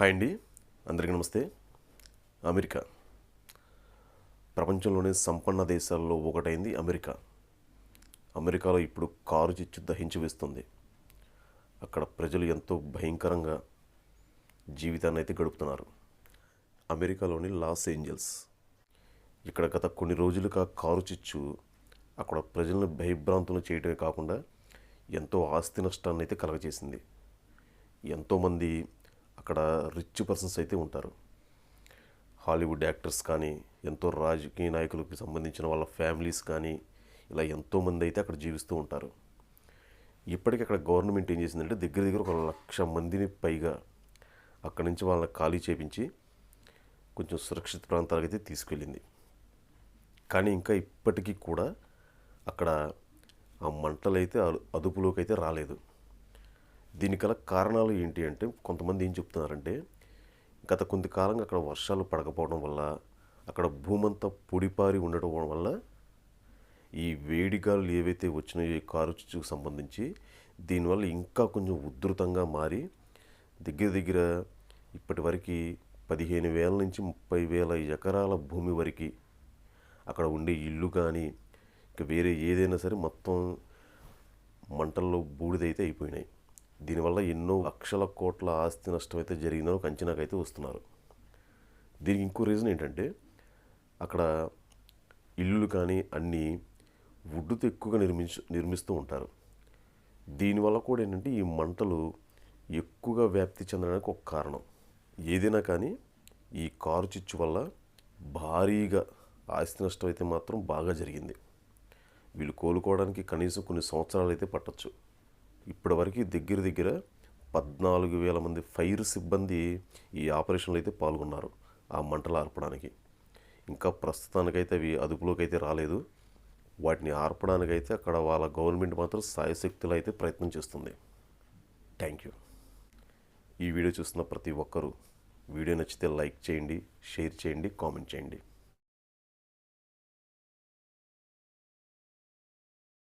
Hi అండి. అందరికీ నమస్తే. అమెరికా. ప్రపంచంలోనే సంపన్న దేశాల్లో ఒకటైంది అమెరికా. అమెరికాలో ఇప్పుడు కారు చిచ్చు దహించి వేస్తుంది. అక్కడ ప్రజలు ఎంతో భయంకరంగా జీవితాన్ని అయితే గడుపుతున్నారు. అమెరికాలోని లాస్ ఏంజల్స్. ఇక్కడ గత కొన్ని రోజులుగా కారు చిచ్చు అక్కడ ప్రజలను భయభ్రాంతులు చేయడమే కాకుండా ఎంతో ఆస్తి నష్టాన్ని అయితే కలగజేసింది. ఎంతోమంది అక్కడ రిచ్ పర్సన్స్ అయితే ఉంటారు. హాలీవుడ్ యాక్టర్స్ కానీ ఎంతో రాజకీయ నాయకులకు సంబంధించిన వాళ్ళ ఫ్యామిలీస్ కానీ ఇలా ఎంతోమంది అయితే అక్కడ జీవిస్తూ ఉంటారు. ఇప్పటికీ అక్కడ గవర్నమెంట్ ఏం చేసిందంటే దగ్గర దగ్గర ఒక లక్ష మందిని పైగా అక్కడి నుంచి వాళ్ళని ఖాళీ చేపించి కొంచెం సురక్షిత ప్రాంతాలకు అయితే తీసుకెళ్ళింది. కానీ ఇంకా ఇప్పటికీ కూడా అక్కడ ఆ మంటలు అయితే అదుపులోకి అయితే రాలేదు. దీనికి గల కారణాలు ఏంటి అంటే కొంతమంది ఏం చెప్తున్నారంటే గత కొంత కాలంగా అక్కడ వర్షాలు పడకపోవడం వల్ల అక్కడ భూమంతా పొడిపారి ఉండడం వల్ల ఈ వేడిగాలు ఏవైతే వచ్చినాయో ఈ కారు చుచ్చుకు సంబంధించి దీనివల్ల ఇంకా కొంచెం ఉధృతంగా మారి దగ్గర దగ్గర ఇప్పటి వరకు పదిహేను వేల నుంచి ముప్పై వేల ఎకరాల భూమి వరకు అక్కడ ఉండే ఇల్లు కానీ ఇంకా వేరే ఏదైనా సరే మొత్తం మంటల్లో బూడిదైతే అయిపోయినాయి. దీనివల్ల ఎన్నో లక్షల కోట్ల ఆస్తి నష్టం అయితే జరిగిందని ఒక అంచనాకైతే వస్తున్నారు. దీనికి ఇంకో రీజన్ ఏంటంటే అక్కడ ఇల్లులు కానీ అన్నీ వుడ్డుతో ఎక్కువగా నిర్మించ నిర్మిస్తూ ఉంటారు. దీనివల్ల కూడా ఏంటంటే ఈ మంటలు ఎక్కువగా వ్యాప్తి చెందడానికి ఒక కారణం. ఏదైనా కానీ ఈ కారు చిచ్చు వల్ల భారీగా ఆస్తి నష్టం అయితే మాత్రం బాగా జరిగింది. వీళ్ళు కోలుకోవడానికి కనీసం కొన్ని సంవత్సరాలు అయితే పట్టచ్చు. ఇప్పటివరకు దగ్గర దగ్గర పద్నాలుగు వేల మంది ఫైర్ సిబ్బంది ఈ ఆపరేషన్లో అయితే పాల్గొన్నారు ఆ మంటలు ఆర్పడానికి. ఇంకా ప్రస్తుతానికైతే అవి అదుపులోకి అయితే రాలేదు. వాటిని ఆర్పడానికైతే అక్కడ వాళ్ళ గవర్నమెంట్ మాత్రం సాయశక్తులు అయితే ప్రయత్నం చేస్తుంది. Thank you. ఈ వీడియో చూస్తున్న ప్రతి ఒక్కరూ వీడియో నచ్చితే లైక్ చేయండి షేర్ చేయండి కామెంట్ చేయండి.